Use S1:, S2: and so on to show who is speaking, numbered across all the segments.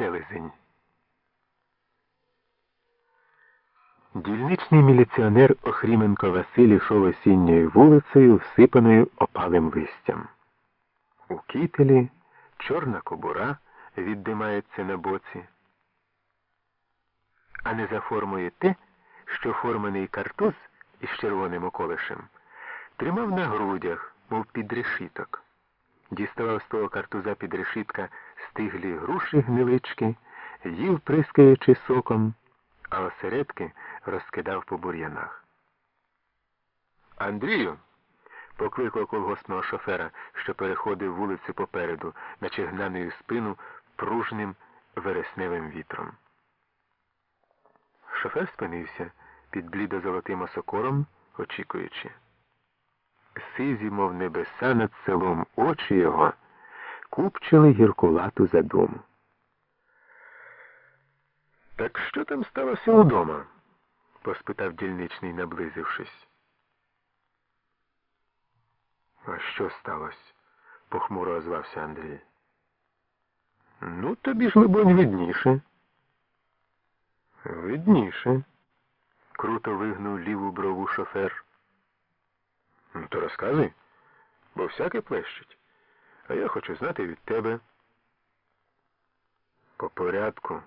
S1: селезень. Дільничний міліціонер Охріменко Василь йшов осінньою вулицею, всипаною опалим листям. У кітелі чорна кобура віддимається на боці, а не за формою те, що форманий картуз із червоним околишем тримав на грудях, мов під решіток. Діставав з того картуза під решітка стиглі груші гнилички, їв, прискаючи соком, а осередки розкидав по бур'янах. Андрію, покликав колгоспного шофера, що переходив вулицю попереду, наче гнаною спину пружним вересневим вітром. Шофер спинився під блідо-золотим осокором, очікуючи. Сизі, мов небеса над селом, очі його купчили гіркулату задуму. Так що там сталося удома? поспитав дільничний, наблизившись. А що сталося? похмуро озвався Андрій. Ну, тобі ж, либонь, видніше. Видніше. Круто вигнув ліву брову шофер. Ну, то розказуй, бо всяке плещить. А я хочу знати від тебе. По порядку.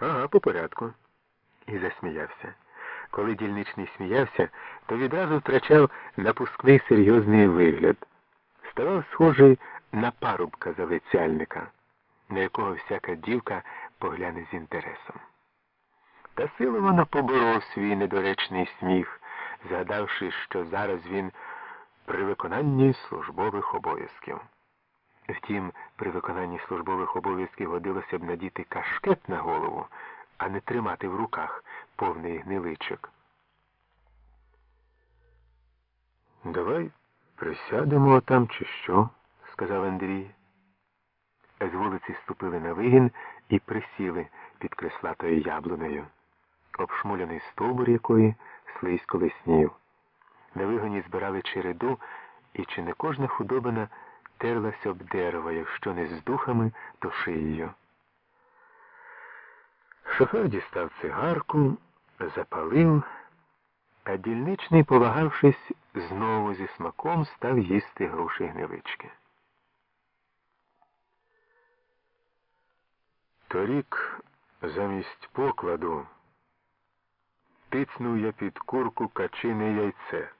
S1: Ага, по порядку. І засміявся. Коли дільничний сміявся, то відразу втрачав напускний серйозний вигляд. Ставав схожий на парубка залицяльника, на якого всяка дівка погляне з інтересом. Та силовано поборов свій недоречний сміх, згадавши, що зараз він при виконанні службових обов'язків. Втім, при виконанні службових обов'язків годилося б надіти кашкет на голову, а не тримати в руках повний гниличок. Давай присядемо там, чи що, сказав Андрій. З вулиці ступили на вигін і присіли під креслатою яблунею, обшмуляний стовбур якої слизько лиснів. На вигоні збирали череду, і чи не кожна худобина терлася об дерево, якщо не з духами, то шиєю. Шофер дістав цигарку, запалив, а дільничний, повагавшись, знову зі смаком став їсти груші гнилички. Торік замість покладу тицнув я під курку качине яйце,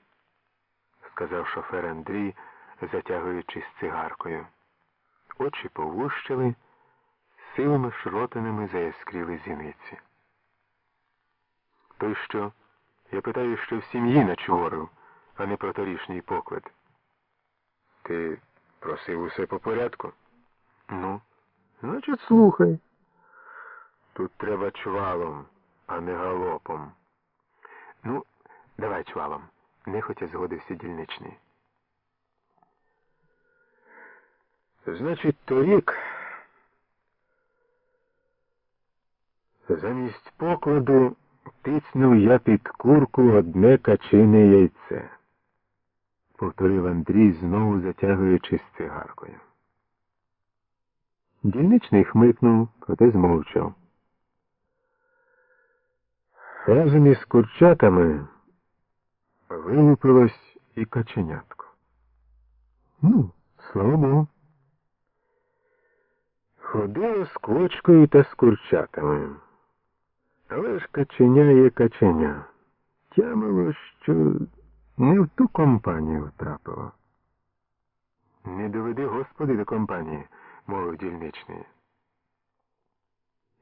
S1: сказав шофер Андрій, затягуючись цигаркою. Очі повущили, силими шротинами заяскріли зіниці. Той що? Я питаю, що в сім'ї начворив, а не про торішній поклад. Ти просив усе по порядку? Ну, значить, слухай. Тут треба чвалом, а не галопом. Ну, давай чвалом, нехотя згодився дільничний. Значить, торік замість покладу тицнув я під курку одне качине яйце, повторив Андрій, знову затягуючись цигаркою. Дільничний хмикнув, проте змовчав. Разом із курчатами вилупилось і каченятко. Ну, слава Богу. Ходило з квочкою та з курчатами. Але ж каченя є каченя. Тямило, що не в ту компанію трапило. Не доведи, Господи, до компанії, мовив дільничний.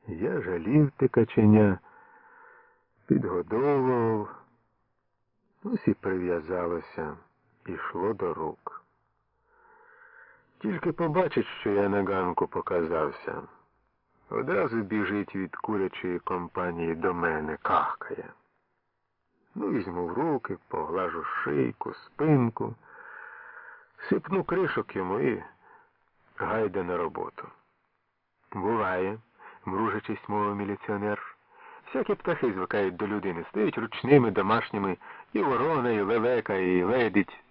S1: Я жалів те каченя, підгодовував, ось і прив'язалося, ішло до рук. Тільки побачить, що я на ганку показався. Одразу біжить від курячої компанії до мене, кахкає. Ну, візьму в руки, поглажу шийку, спинку, сипну кришок йому і гайде на роботу. Буває, мружачись, мовив міліціонер. Всякі птахи звикають до людини, стають ручними, домашніми, і ворона, і лелека, і ледить.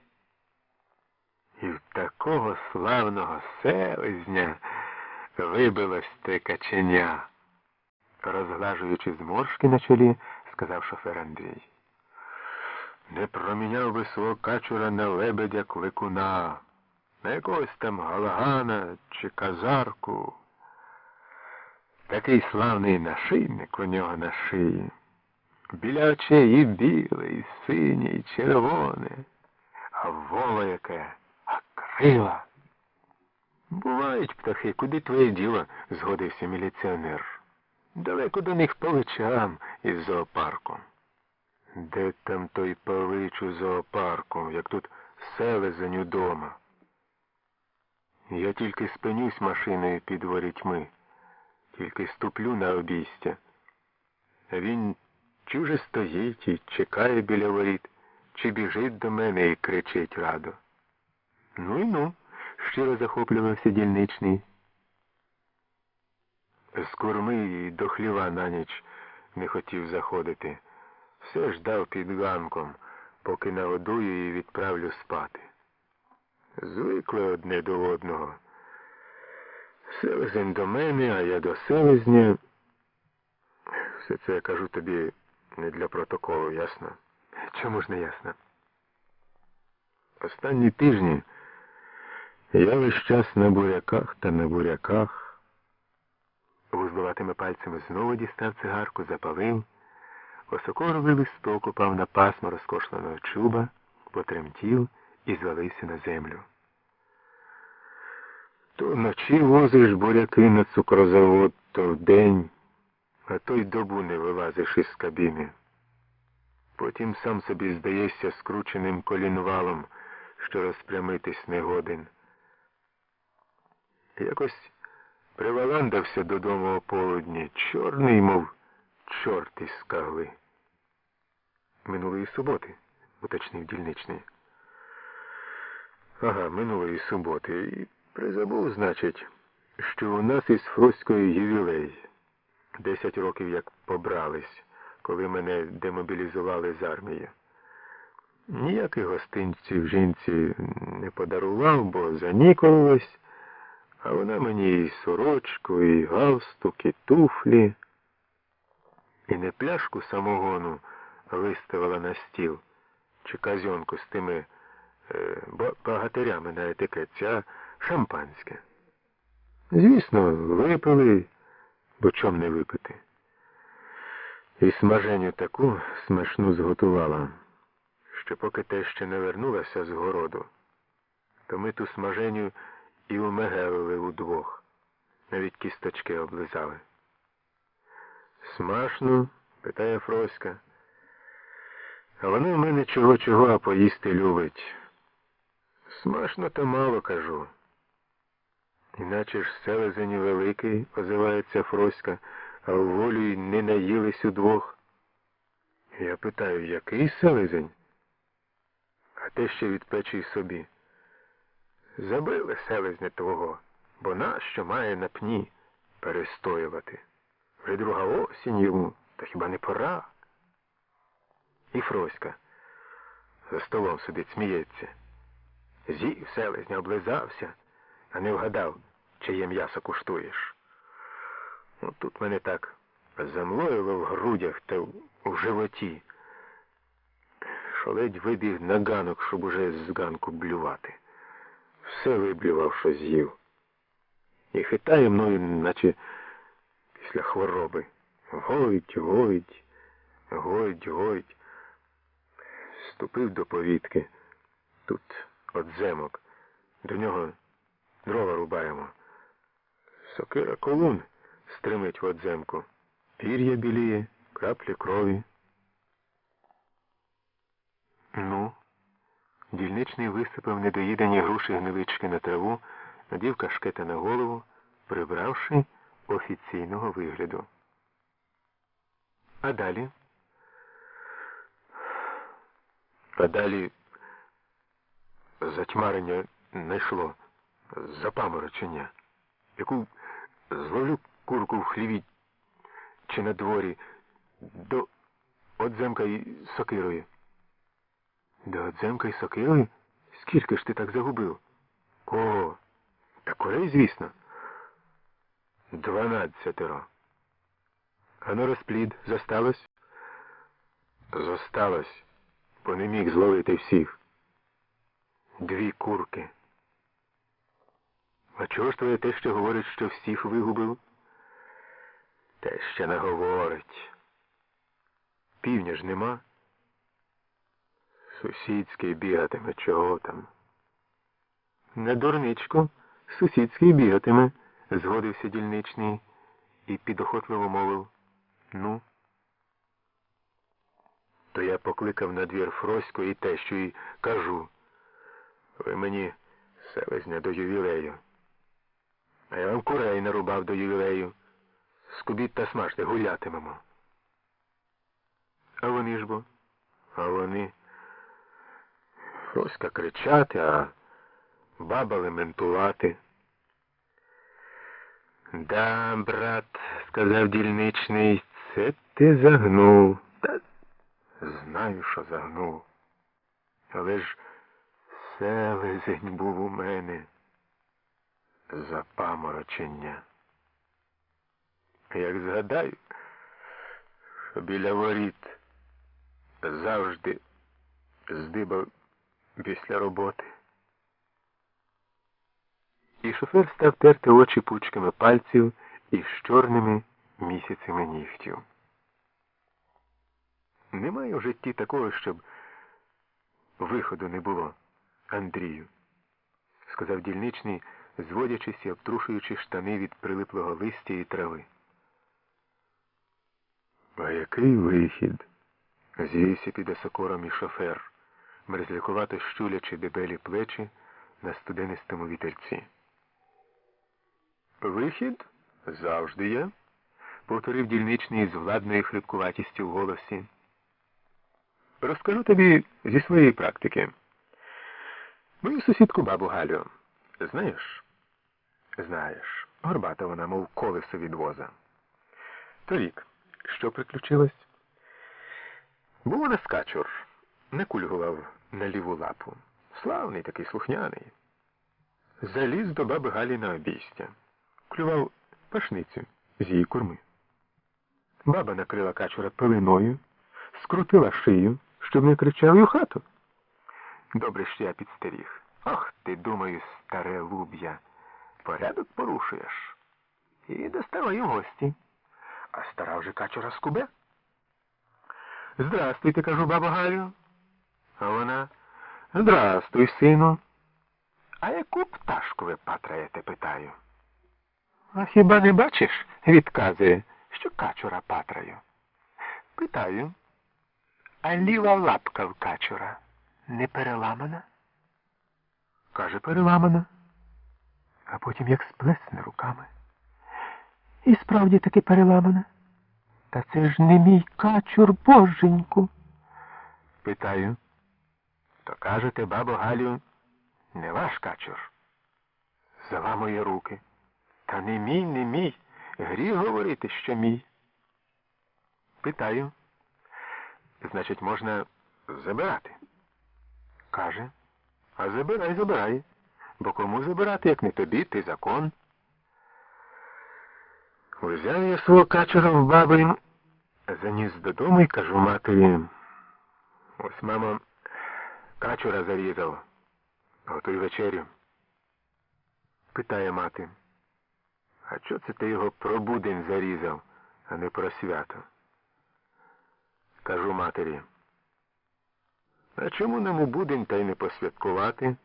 S1: І в такого славного селезня Вибилось те каченя. Розглажуючи зморшки на чолі, сказав шофер Андрій. Не проміняв би свого качура на лебедя кликуна, на якогось там галагана чи казарку. Такий славний нашийник у нього на шиї. Біля очей і біле, і синє, і червоне, а воло яке, крила. Бувають птахи, куди твоє діло, згодився міліціонер. Далеко до них паличам із зоопарком. Де там той палич у зоопарку, як тут селезень удома? Я тільки спинюсь машиною під ворітьми, тільки ступлю на обійстя. А він чи вже стоїть і чекає біля воріт, чи біжить до мене і кричить радо. Ну і ну, щиро захоплювався дільничний. З курми і до хліва на ніч не хотів заходити. Все ждав під ганком, поки нагодую і відправлю спати. Звикли одне до одного. Селезень до мене, а я до селезня. Все це я кажу тобі не для протоколу, ясно? Чому ж не ясно? Останні тижні я весь час на буряках та на буряках. Вузлуватими пальцями знову дістав цигарку, запалив. Осокоровий листок упав на пасмо розкошленого чуба, потремтів і звалився на землю. То вночі возиш буряки на цукрозавод, то вдень, а то й добу не вилазиш із кабіни. Потім сам собі здаєшся скрученим колінвалом, що розпрямитись не годен. Якось приваландався додому о полудні, чорний, мов чорт із скагли. Минулої суботи, уточнив дільничний. Ага, минулої суботи. І призабув, значить, що у нас із Фроською ювілей. Десять років як побрались, коли мене демобілізували з армії. Ніяких гостинців жінці не подарував, бо занікувалась, а вона мені і сорочку, і галстук, і туфлі, і не пляшку самогону виставила на стіл, чи казьонку з тими е, багатирями на етикетці, а шампанське. Звісно, випили, бо чом не випити. І смаженю таку смачну зготувала, що поки те ще не вернулася з городу, то ми ту смаженю і умегелили удвох, навіть кісточки облизали. Смашно? питає Фроська. А вона в мене чого чого, а поїсти любить. Смашно то мало кажу. Іначе ж селезені великий, озивається Фроська, а в волю й не наїлись удвох. Я питаю, який селезень? А те ще від печі собі. Забили селезня твого, бо нащо має на пні перестоювати. Вже друга осінь йому, та хіба не пора? І Фроська за столом сидить, сміється. З'їв селезня, облизався, а не вгадав, чиє м'ясо куштуєш. Ну, Тут мене так замлоїло в грудях та в животі, що ледь вибіг на ганок, щоб уже з ганку блювати. Все виблював, що з'їв. І хитає мною, наче після хвороби. Гоїть, гоїть, гоїть, гоїть. Ступив до повітки. Тут от земок. До нього дрова рубаємо. Сокира колун стримить в одземку. Пір'я біліє, краплі крові. Ну, дільничний висипав недоїдені груші гнилички на траву, надів кашкета на голову, прибравши офіційного вигляду. А далі? А далі затьмарення не запаморочення, яку зловлю курку в хліві чи на дворі до Одземка і сокирою. До Одземка і сокирою? Скільки ж ти так загубив? Кого? Та корей, звісно. Дванадцятеро. А на розплід зосталось? Зосталось, бо не міг зловити всіх. Дві курки. А чого ж твоє те, що говорить, що всіх вигубив? Те ще не говорить. Півня ж нема. Сусідський бігатиме, чого там? Не дурничко, сусідський бігатиме, згодився дільничний і підохотливо мовив. Ну. То я покликав на двір Фроську і те, що й кажу. Ви мені селезня до ювілею. А я вам курей нарубав до ювілею. Скубіть та смажте, гулятимемо. А вони ж бо? А вони. Фроська кричати, а баба лементувати. Да, брат, сказав дільничний, це ти загнув. Та знаю, що загнув. Але ж селезень був у мене запаморочення. Як згадаю, що біля воріт завжди здибав після роботи. І шофер став терти очі пучками пальців із чорними місяцями нігтів. Немає в житті такого, щоб виходу не було, Андрію, сказав дільничний, зводячись і обтрушуючи штани від прилиплого листя і трави. А який вихід? звівся під осокором і шофер, мерзлякувато щулячи дебелі плечі на студенистому вітерці. Вихід завжди є, повторив дільничний з владною хрипкуватістю в голосі. Розкажу тобі зі своєї практики. Мою сусідку бабу Галю. Знаєш? Знаєш, горбата вона, мов колесо від воза. Торік, що приключилось? Був у нас качур, не кульгував на ліву лапу. Славний такий слухняний. Заліз до баби Галі на обійстя. Клював пашницю з її курми. Баба накрила качура пилиною, скрутила шию, щоб не кричав у хату. Добре, що я підстеріг. Ох, ти, думаю, старе луб'я, порядок порушуєш. І доставай у гості. А стара вже качура скубе. Здрастуйте, кажу, баба Галю. А вона Здрастуй, сину. А яку пташку ви патраєте, питаю. А хіба не бачиш, відказує, що качура патраю. Питаю, а ліва лапка в качура не переламана? Каже, переламана. А потім як сплесне руками. І справді таки переламана. Та це ж не мій качур, боженьку. Питаю. То кажете, бабо Галю, не ваш качур. Заламує руки. Та не мій, не мій. Гріх говорити, що мій. Питаю. Значить, можна забирати. Каже, а забирай, забирай. Бо кому забирати, як не тобі, ти закон. Узяв я свого качура в баби, заніс додому і кажу матері. Ось, мамо, качура зарізав. Готуй вечерю. Питає мати. А чого це ти його про будень зарізав, а не про свято? Кажу матері. А чому нам у будень та й не посвяткувати?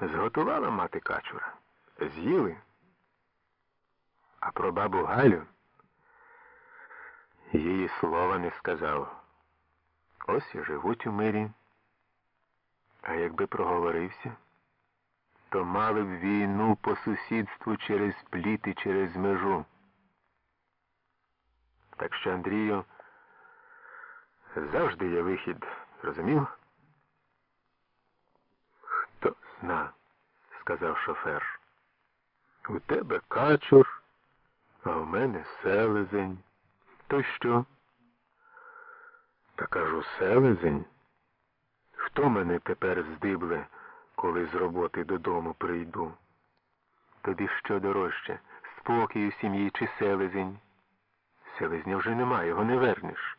S1: Зготувала мати качура. З'їли. А про бабу Галю її слова не сказав. Ось і живуть у мирі. А якби проговорився, то мали б війну по сусідству через пліт і через межу. Так що, Андрію, завжди є вихід, розумів? Хто зна, сказав шофер. У тебе качур, а в мене селезень. То що? Та кажу, селезень. Хто мене тепер здибле, коли з роботи додому прийду? Тобі що дорожче, спокій у сім'ї чи селезень. Селезня вже немає, його не вернеш.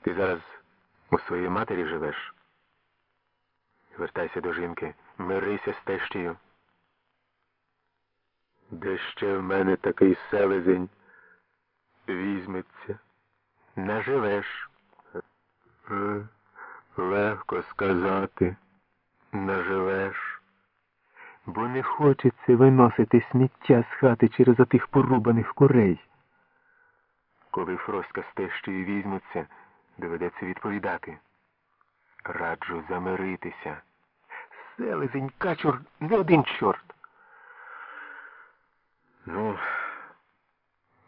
S1: Ти зараз у своїй матері живеш. Вертайся до жінки, мирися з тещею. Де ще в мене такий селезень візьметься? Наживеш. Е, Легко сказати, наживеш. Бо не хочеться виносити сміття з хати через отих порубаних курей. Коли Фроська з тещею візьмуться, доведеться відповідати. Раджу замиритися. Селезень, качур, не один чорт. Ну,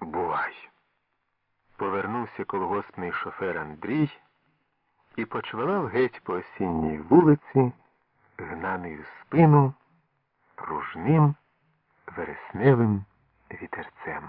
S1: бувай. Повернувся колгоспний шофер Андрій і почвалав геть по осінній вулиці, гнаний в спину пружним вересневим вітерцем.